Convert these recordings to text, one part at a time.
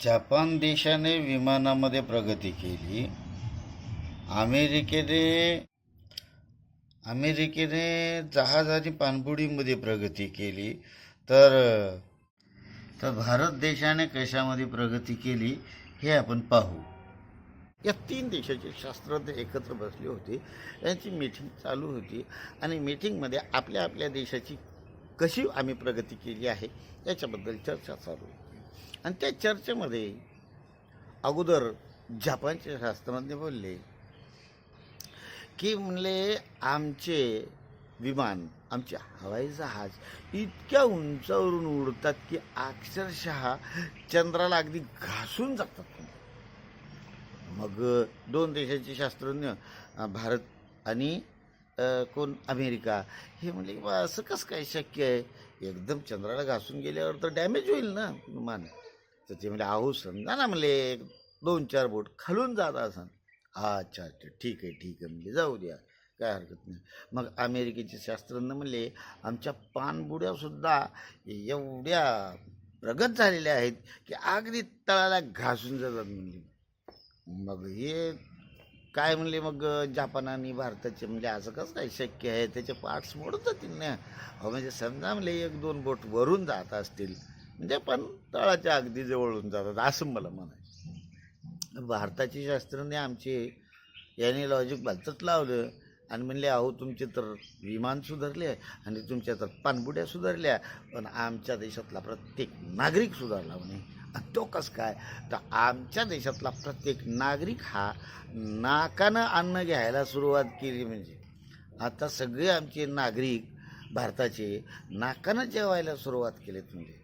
Japan देशाने विमानामध्ये प्रगती केली. अमेरिकेने अमेरिकेने जहाज आणि पाणबुडीमध्ये प्रगती केली. तर तर भारत देशाने कशामध्ये प्रगती केली हे आपण पाहू. या तीन देशाचे शास्त्रज्ञ एकत्र बसले होते. यांची मीटिंग चालू होती. आणि मीटिंगमध्ये आपल्या आपल्या देशाची कशी आम्ही प्रगती केली आहे याच्याबद्दल चर्चा चालू होती. आणि त्या चर्चेमध्ये अगोदर जपानचे शास्त्रज्ञ बोलले की म्हणले आमचे विमान आमचे हवाई जहाज इतक्या उंचावरून उडतात की अक्षरशः चंद्राला अगदी घासून जातात. मग दोन देशाचे शास्त्रज्ञ भारत आणि कोण? अमेरिका हे म्हणले की बा असं कसं काय शक्य आहे? एकदम चंद्राला घासून गेल्यावर तर डॅमेज होईल ना विमान. तर ते म्हणजे आहो समजा ना म्हणले एक दोन चार बोट खालून जात असन. अच्छा अच्छा ठीक आहे ठीक आहे म्हणजे जाऊ द्या काय हरकत नाही. मग अमेरिकेचे शास्त्रज्ञ म्हणले आमच्या पाणबुड्यासुद्धा एवढ्या प्रगत झालेल्या आहेत की अगदी तळाला घासून जातात म्हणले. मग हे काय म्हणले मग जपान आणि भारताचे म्हणजे असं कसं काय शक्य आहे? त्याचे पार्ट्स मोडून जातील ना? अहो म्हणजे समजा म्हणले एक दोन बोट वरून जात असतील. म्हणजे पण तळाच्या अगदी जवळून जातात असं मला म्हणायचं. भारताचे शास्त्रज्ञ आमचे याने लॉजिक भलतंच लावलं. आणि म्हणले अहो तुमचे तर विमान सुधारले आणि तुमच्या तर पाणबुड्या सुधारल्या. पण आमच्या देशातला प्रत्येक नागरिक सुधारला म्हणे. तो कसं काय? तर आमच्या देशातला प्रत्येक नागरिक हा नाकानं अन्न घ्यायला सुरुवात केली म्हणजे. आता सगळे आमचे नागरिक भारताचे नाकानं जेवायला सुरुवात केलीत म्हणजे.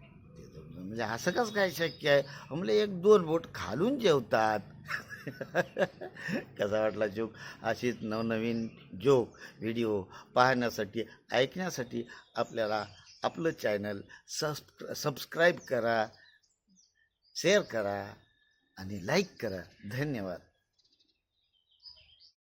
म्हणजे असं कसं काय शक्य आहे? म्हणजे एक दोन बोट खालून जेवतात. कसा वाटला जोक? अशीच नवनवीन जोक व्हिडिओ पाहण्यासाठी ऐकण्यासाठी आपल्याला आपलं चॅनल सबस्क्रा सबस्क्राईब करा. शेअर करा आणि लाईक करा. धन्यवाद.